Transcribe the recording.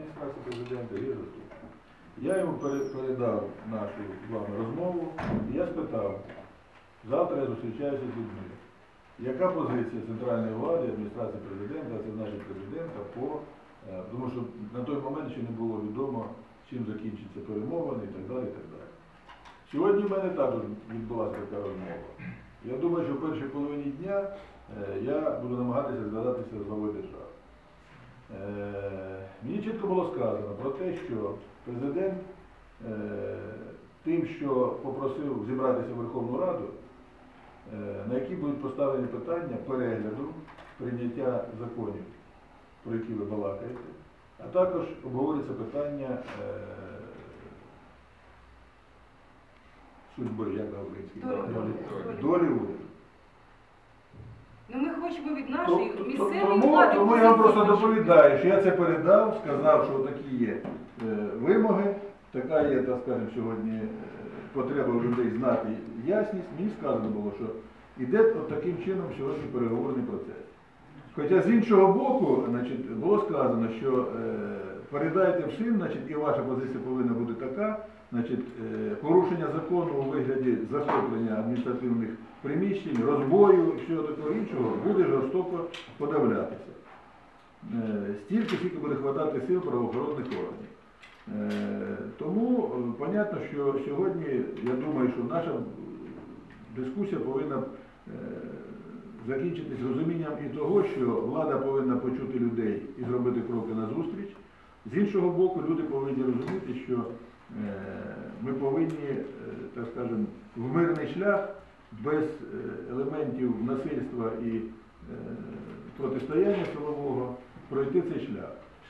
адміністрації президента і заступник. Я йому передав нашу з вами розмову, і я спитав, завтра я зустрічаюся з людьми. Яка позиція центральної влади, адміністрації президента, це значить президента, по, е, тому що на той момент ще не було відомо, чим закінчаться перемовини і так далі. І так далі. Сьогодні в мене також відбулася така розмова. Я думаю, що в першій половині дня е, я буду намагатися зв'язатися з главою держави. Е, Мені чітко було сказано про те, що президент е, тим, що попросив зібратися в Верховну Раду, е, на які будуть поставлені питання перегляду прийняття законів, про які ви балакаєте, а також обговорюється питання е, судьби, як на українській Долі, долі, долі. долі уряду. Ну ми хочемо від нашої Тому, тому я вам просто доповідаю, що я це передав, сказав, що такі є е, вимоги, така є, так скажемо, сьогодні е, потреба у людей знати ясність. Мені сказано було, що йде от таким чином сьогодні переговорний процес. Хоча з іншого боку, значить, було сказано, що е, передайте всім, значить, і ваша позиція повинна бути така, значить, е, порушення закону у вигляді захоплення адміністративних приміщень, розбою і всього такого іншого буде жорстоко подавлятися. Е, Стільки, скільки буде хватати сил правоохоронних органів. Е, Тому понятно, що сьогодні, я думаю, що наша дискусія повинна закінчитись розумінням і того, що влада повинна почути людей і зробити кроки назустріч. З іншого боку, люди повинні розуміти, що ми повинні, е, так скажемо, в мирний шлях без е, елементів насильства і е, протистояння силового пройти цей шлях.